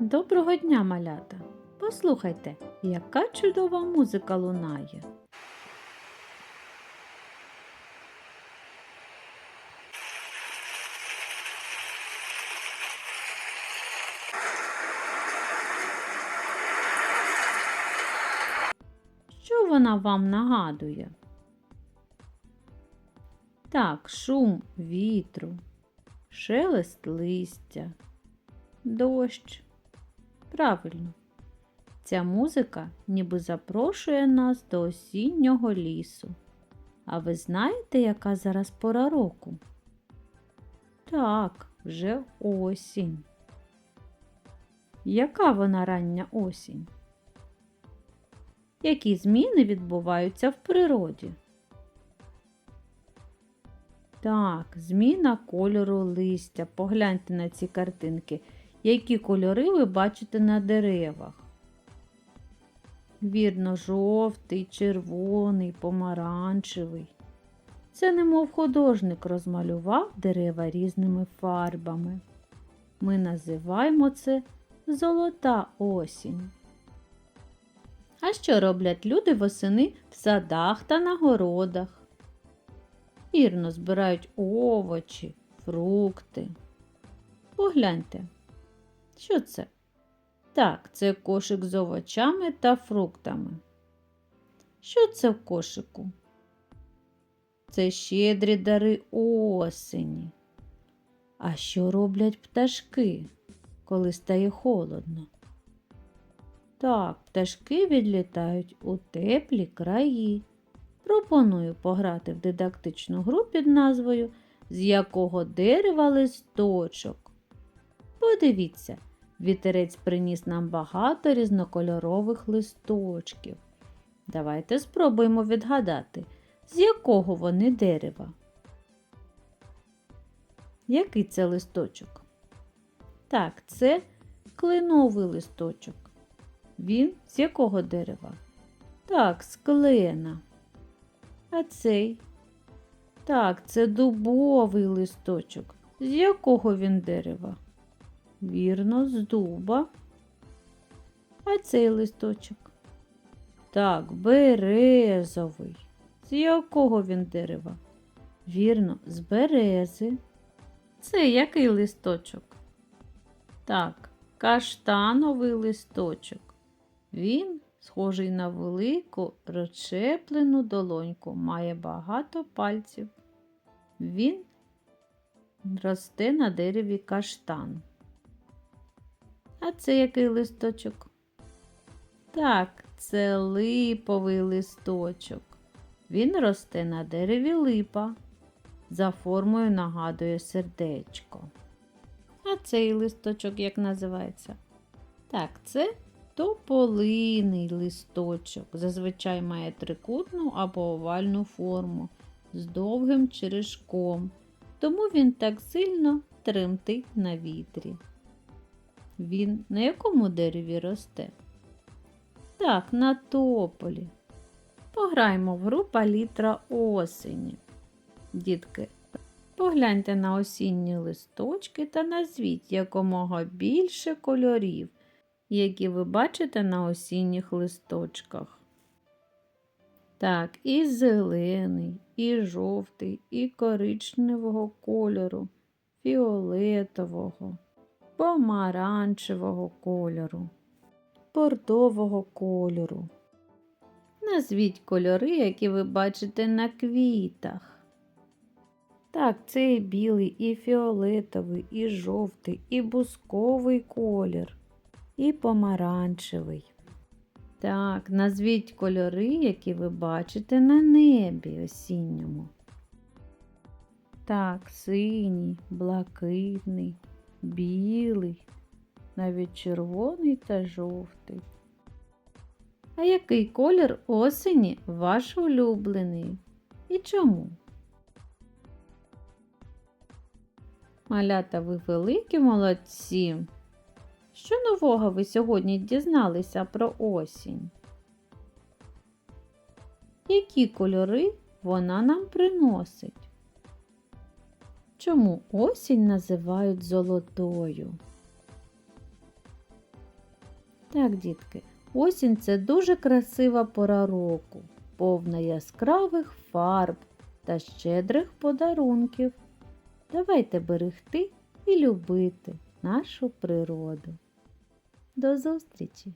Доброго дня, малята! Послухайте, яка чудова музика лунає. Що вона вам нагадує? Так, шум вітру, шелест листя, дощ. Правильно. Ця музика ніби запрошує нас до осіннього лісу. А ви знаєте, яка зараз пора року? Так, вже осінь. Яка вона рання осінь? Які зміни відбуваються в природі? Так, зміна кольору листя. Погляньте на ці картинки. Які кольори ви бачите на деревах? Вірно, жовтий, червоний, помаранчевий. Це немов художник розмалював дерева різними фарбами. Ми називаємо це золота осінь. А що роблять люди восени в садах та на городах? Вірно збирають овочі, фрукти. Погляньте, що це? Так, це кошик з овочами та фруктами. Що це в кошику? Це щедрі дари осені. А що роблять пташки, коли стає холодно? Так, пташки відлітають у теплі краї. Пропоную пограти в дидактичну гру під назвою З якого дерева листочок. Подивіться, вітерець приніс нам багато різнокольорових листочків. Давайте спробуємо відгадати, з якого вони дерева. Який це листочок? Так, це кленовий листочок. Він з якого дерева? Так, з клена. А цей? Так, це дубовий листочок. З якого він дерева? Вірно, з дуба. А цей листочок? Так, березовий. З якого він дерева? Вірно, з берези. Це який листочок? Так, каштановий листочок. Він схожий на велику розчеплену долоньку, має багато пальців. Він росте на дереві каштан. А це який листочок? Так, це липовий листочок. Він росте на дереві липа. За формою нагадує сердечко. А цей листочок як називається? Так, це тополиний листочок. Зазвичай має трикутну або овальну форму з довгим черешком, тому він так сильно тремтить на вітрі. Він на якому дереві росте? Так, на тополі. Пограємо в гру палітра осені. Дітки, погляньте на осінні листочки та назвіть якомога більше кольорів, які ви бачите на осінніх листочках. Так, і зелений, і жовтий, і коричневого кольору, фіолетового, помаранчевого кольору, бордового кольору. Назвіть кольори, які ви бачите на квітах. Так, це і білий, і фіолетовий, і жовтий, і бусковий колір, і помаранчевий. Так, назвіть кольори, які ви бачите на небі осінньому. Так, синій, блакитний, білий, навіть червоний та жовтий. А який колір осені ваш улюблений? І чому? Малята, ви великі молодці. Що нового ви сьогодні дізналися про осінь? Які кольори вона нам приносить? Чому осінь називають золотою? Так, дітки, осінь це дуже красива пора року, повна яскравих фарб та щедрих подарунків. Давайте берегти і любити нашу природу. До зустрічі!